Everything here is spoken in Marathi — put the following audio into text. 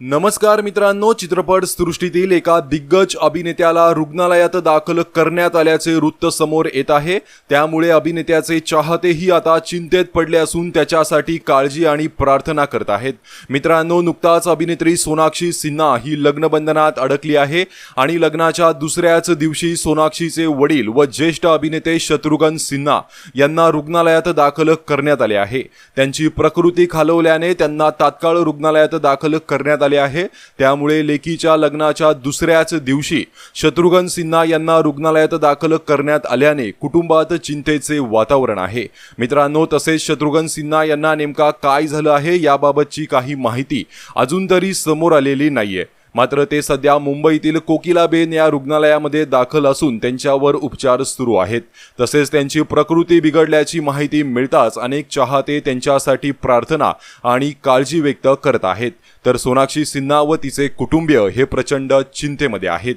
नमस्कार मित्रांनो चित्रपट सृष्टीतील एका दिग्गज अभिनेत्याला रुग्णालयात दाखल करण्यात आल्याचे वृत्त समोर येत आहे. त्यामुळे अभिनेत्याचे चाहतेही आता चिंतेत पडले असून त्याच्यासाठी काळजी आणि प्रार्थना करत आहेत. मित्रांनो नुकताच अभिनेत्री सोनाक्षी सिन्हा ही लग्नबंधनात अडकली आहे आणि लग्नाच्या दुसऱ्याच दिवशी सोनाक्षीचे वडील व ज्येष्ठ अभिनेते शत्रुघ्न सिन्हा यांना रुग्णालयात दाखल करण्यात आले आहे. त्यांची प्रकृती खालवल्याने त्यांना तात्काळ रुग्णालयात दाखल करण्यात आले आहे. त्यामुळे लेकीच्या लग्नाच्या दुसऱ्याच दिवशी शत्रुघ्न सिन्हा यांना रुग्णालयात दाखल करण्यात आल्याने कुटुंबात चिंतेचे वातावरण आहे. मित्रांनो तसेच शत्रुघ्न सिन्हा यांना नेमका काय झालं आहे याबाबतची काही माहिती अजून तरी समोर आलेली नाहीये. मात्र ते सध्या मुंबईतील कोकिलाबेन या रुग्णालयामध्ये दाखल असून त्यांच्यावर उपचार सुरू आहेत. तसेच त्यांची प्रकृती बिघडल्याची माहिती मिळताच अनेक चाहते त्यांच्यासाठी प्रार्थना आणि काळजी व्यक्त करत आहेत. तर सोनाक्षी सिन्हा व तिचे कुटुंबीय हे प्रचंड चिंतेमध्ये आहेत.